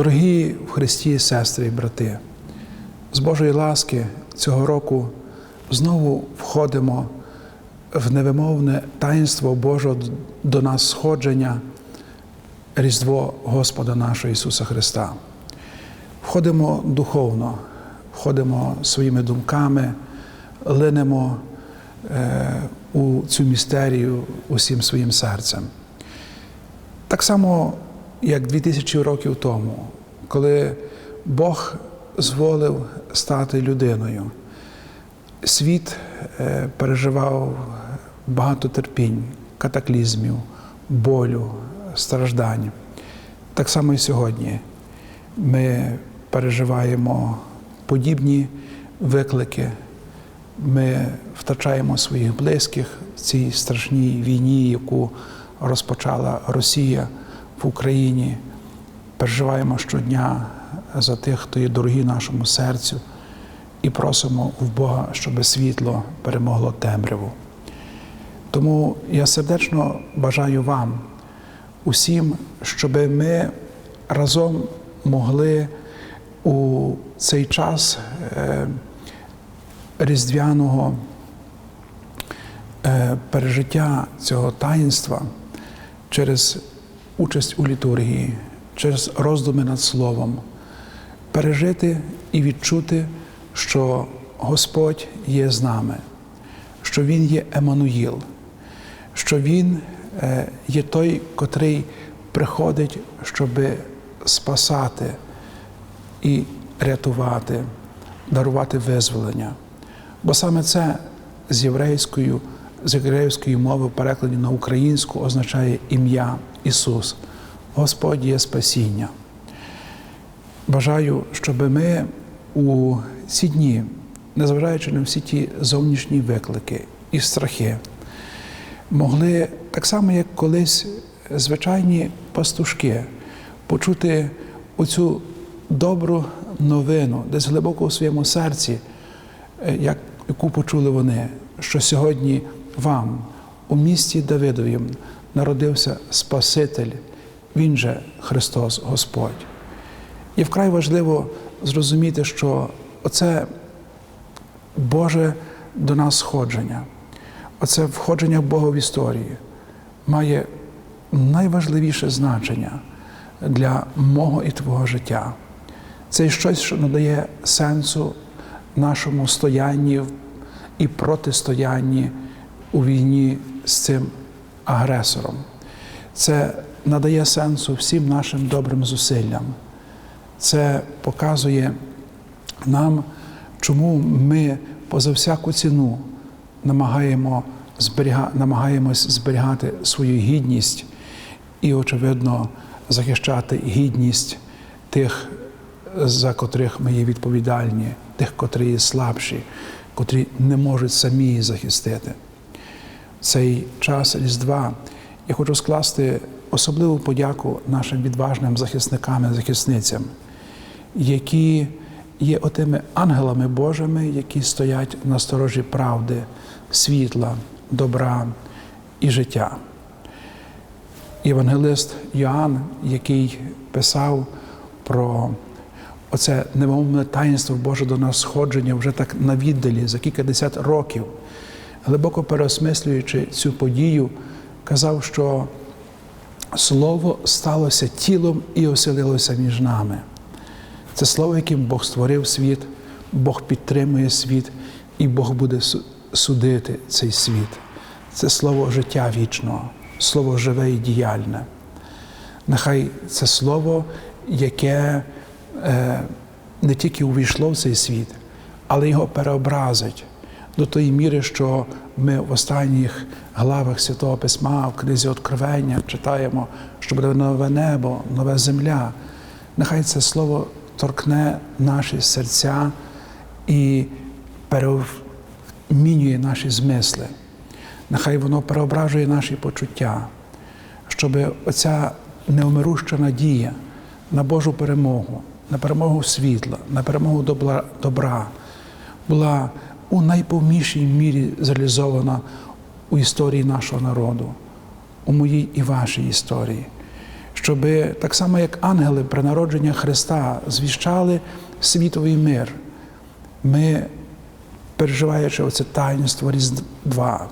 Дорогі в Христі сестри і брати, з Божої ласки цього року знову входимо в невимовне таїнство Божого до нас сходження, Різдво Господа нашого Ісуса Христа. Входимо духовно, входимо своїми думками, линемо е, у цю містерію усім своїм серцем. Так само, як 2000 років тому, коли Бог зволив стати людиною, світ е, переживав багато терпінь, катаклізмів, болю, страждань. Так само і сьогодні ми переживаємо подібні виклики. Ми втрачаємо своїх близьких в цій страшній війні, яку розпочала Росія в Україні. Переживаємо щодня за тих, хто є дорогі нашому серцю, і просимо в Бога, щоб світло перемогло темряву. Тому я сердечно бажаю вам усім, щоб ми разом могли у цей час е, різдвяного е, пережиття цього таїнства через участь у літургії, через роздуми над Словом, пережити і відчути, що Господь є з нами, що Він є Еммануїл, що Він е, є той, котрий приходить, щоб спасати і рятувати, дарувати визволення. Бо саме це з єврейською, з єврейської мови перекладі на українську означає ім'я Ісус. Господь є спасіння. Бажаю, щоб ми у ці дні, незважаючи на всі ті зовнішні виклики і страхи, могли так само, як колись звичайні пастушки, почути оцю добру новину, десь глибоко у своєму серці, як, яку почули вони, що сьогодні вам у місті Давидовім народився Спаситель, Він же Христос Господь. І вкрай важливо зрозуміти, що оце Боже до нас сходження, оце входження Бога в історію має найважливіше значення для мого і твого життя. Це щось, що надає сенсу нашому стоянні і протистоянні у війні з цим агресором. Це надає сенсу всім нашим добрим зусиллям. Це показує нам, чому ми поза всяку ціну намагаємо зберіга... намагаємось зберігати свою гідність і, очевидно, захищати гідність тих, за котрих ми є відповідальні, тих, котрі є слабші, котрі не можуть самі захистити. Цей час Різдва я хочу скласти особливу подяку нашим відважним захисникам і захисницям, які є отими ангелами Божими, які стоять на сторожі правди, світла, добра і життя. Євангелист Йоанн, який писав про оце невимовне таїнство Боже до нас сходження вже так на віддалі за кількадесят років, глибоко переосмислюючи цю подію, казав, що Слово сталося тілом і оселилося між нами. Це слово, яким Бог створив світ, Бог підтримує світ, і Бог буде судити цей світ. Це слово життя вічного, слово живе і діяльне. Нехай це слово, яке е, не тільки увійшло в цей світ, але його переобразить до тої міри, що ми в останніх главах Святого Письма, в книзі Откровення читаємо, що буде нове небо, нова земля. Нехай це слово торкне наші серця і перемінює наші змисли. Нехай воно переображує наші почуття, щоб оця неумируща надія на Божу перемогу, на перемогу світла, на перемогу добра, була у найповнішій мірі зреалізована у історії нашого народу, у моїй і вашій історії, щоб так само, як ангели при народженні Христа звіщали світовий мир, ми, переживаючи оце таїнство Різдва,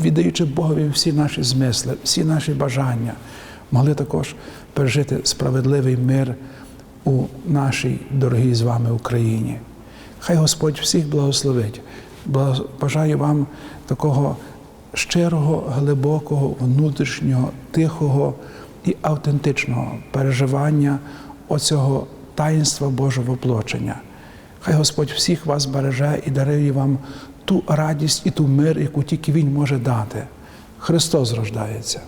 віддаючи Богові всі наші змисли, всі наші бажання, могли також пережити справедливий мир у нашій дорогій з вами Україні. Хай Господь всіх благословить. Благо- Бажаю вам такого щирого, глибокого, внутрішнього, тихого і автентичного переживання оцього таїнства Божого воплочення. Хай Господь всіх вас береже і дарує вам ту радість і ту мир, яку тільки Він може дати. Христос рождається.